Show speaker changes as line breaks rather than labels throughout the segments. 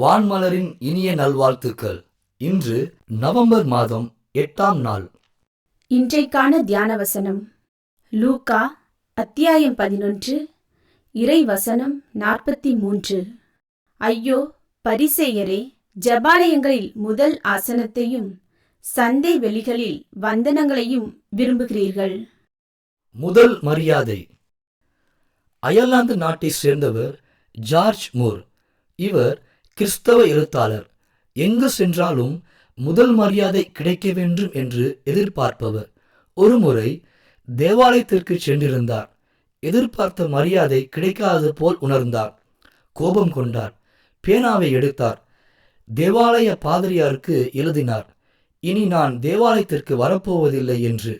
வான்மலரின் இனிய நல்வாழ்த்துக்கள் இன்று நவம்பர் மாதம் எட்டாம் நாள்
இன்றைக்கான தியான வசனம் லூகா அத்தியாயம் பதினொன்று இறை வசனம் நாற்பத்தி மூன்று ஐயோ பரிசெயரே ஜபாலயங்களில் முதல் ஆசனத்தையும் சந்தை வெளிகளில் வந்தனங்களையும் விரும்புகிறீர்கள்
முதல் மரியாதை அயர்லாந்து நாட்டை சேர்ந்தவர் ஜார்ஜ் மூர் இவர் கிறிஸ்தவ எழுத்தாளர் எங்கு சென்றாலும் முதல் மரியாதை கிடைக்க வேண்டும் என்று எதிர்பார்ப்பவர் ஒருமுறை தேவாலயத்திற்கு சென்றிருந்தார் எதிர்பார்த்த மரியாதை கிடைக்காதது போல் உணர்ந்தார் கோபம் கொண்டார் பேனாவை எடுத்தார் தேவாலய பாதிரியாருக்கு எழுதினார் இனி நான் தேவாலயத்திற்கு வரப்போவதில்லை என்று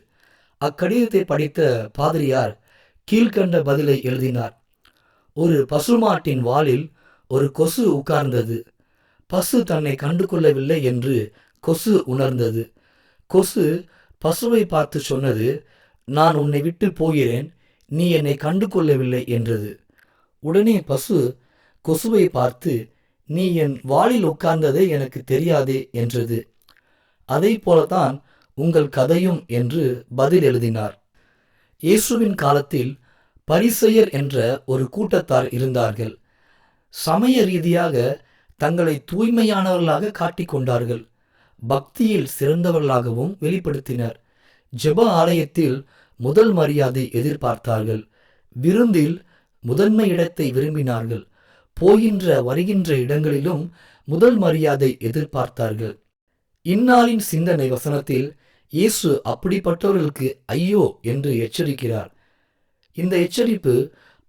அக்கடிதத்தை படித்த பாதிரியார் கீழ்கண்ட பதிலை எழுதினார் ஒரு பசுமாட்டின் வாளில் ஒரு கொசு உட்கார்ந்தது பசு தன்னை கண்டு கொள்ளவில்லை என்று கொசு உணர்ந்தது கொசு பசுவை பார்த்து சொன்னது நான் உன்னை விட்டு போகிறேன் நீ என்னை கண்டு கொள்ளவில்லை என்றது உடனே பசு கொசுவை பார்த்து நீ என் வாளில் உட்கார்ந்ததே எனக்கு தெரியாதே என்றது அதை போலத்தான் உங்கள் கதையும் என்று பதில் எழுதினார் இயேசுவின் காலத்தில் பரிசெயர் என்ற ஒரு கூட்டத்தார் இருந்தார்கள் சமய ரீதியாக தங்களை தூய்மையானவர்களாக காட்டிக்கொண்டார்கள் பக்தியில் சிறந்தவர்களாகவும் வெளிப்படுத்தினர் ஜெப ஆலயத்தில் முதல் மரியாதை எதிர்பார்த்தார்கள் விருந்தில் முதன்மை இடத்தை விரும்பினார்கள் போகின்ற வருகின்ற இடங்களிலும் முதல் மரியாதை எதிர்பார்த்தார்கள் இந்நாளின் சிந்தனை வசனத்தில் இயேசு அப்படிப்பட்டவர்களுக்கு ஐயோ என்று எச்சரிக்கிறார் இந்த எச்சரிப்பு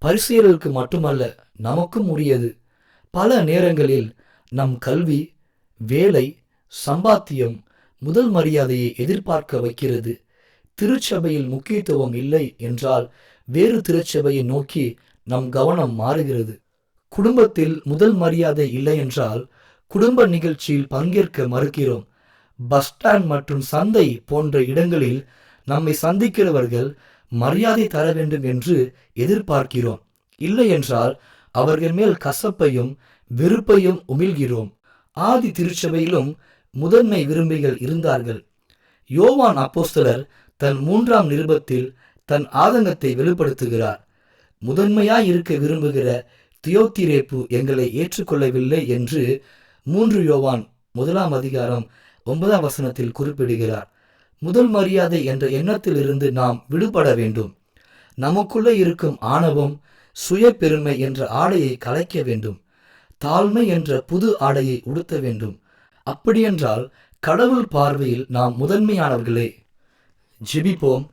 பரிசீலர்களுக்கு மட்டுமல்ல நமக்கும் உரியது பல நேரங்களில் நம் கல்வி வேலை சம்பாத்தியம் முதல் மரியாதையை எதிர்பார்க்க வைக்கிறது திருச்சபையில் முக்கியத்துவம் இல்லை என்றால் வேறு திருச்சபையை நோக்கி நம் கவனம் மாறுகிறது குடும்பத்தில் முதல் மரியாதை இல்லை என்றால் குடும்ப நிகழ்ச்சியில் பங்கேற்க மறுக்கிறோம் பஸ் ஸ்டாண்ட் மற்றும் சந்தை போன்ற இடங்களில் நம்மை சந்திக்கிறவர்கள் மரியாதை தர வேண்டும் என்று எதிர்பார்க்கிறோம் இல்லை என்றால் அவர்கள் மேல் கசப்பையும் வெறுப்பையும் உமிழ்கிறோம் ஆதி திருச்சபையிலும் முதன்மை விரும்பிகள் இருந்தார்கள் யோவான் அப்போஸ்தலர் தன் மூன்றாம் நிருபத்தில் தன் ஆதங்கத்தை வெளிப்படுத்துகிறார் முதன்மையாய் இருக்க விரும்புகிற தியோத்திரேப்பு எங்களை ஏற்றுக்கொள்ளவில்லை என்று மூன்று யோவான் முதலாம் அதிகாரம் ஒன்பதாம் வசனத்தில் குறிப்பிடுகிறார் முதல் மரியாதை என்ற எண்ணத்திலிருந்து நாம் விடுபட வேண்டும் நமக்குள்ளே இருக்கும் ஆணவம் சுய பெருமை என்ற ஆடையை கலைக்க வேண்டும் தாழ்மை என்ற புது ஆடையை உடுத்த வேண்டும் அப்படியென்றால் கடவுள் பார்வையில் நாம் முதன்மையானவர்களே ஜிபிப்போம்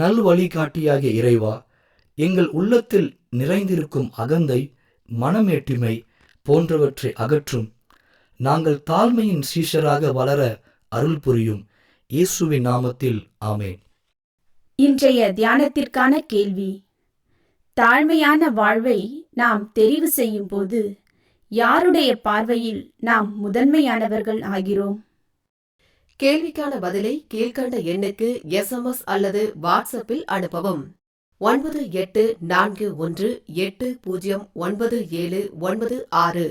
நல் வழிகாட்டியாகிய இறைவா எங்கள் உள்ளத்தில் நிறைந்திருக்கும் அகந்தை மனமேட்டிமை போன்றவற்றை அகற்றும் நாங்கள் தாழ்மையின் சீஷராக வளர அருள் புரியும் இயேசுவின் நாமத்தில் ஆமேன்
இன்றைய தியானத்திற்கான கேள்வி தாழ்மையான வாழ்வை நாம் தெரிவு செய்யும் போது யாருடைய பார்வையில் நாம் முதன்மையானவர்கள் ஆகிறோம் கேள்விக்கான பதிலை கீழ்கண்ட எண்ணுக்கு எஸ்எம்எஸ் அல்லது வாட்ஸ்அப்பில் அனுப்பவும் ஒன்பது எட்டு நான்கு ஒன்று எட்டு பூஜ்ஜியம் ஒன்பது ஏழு ஒன்பது ஆறு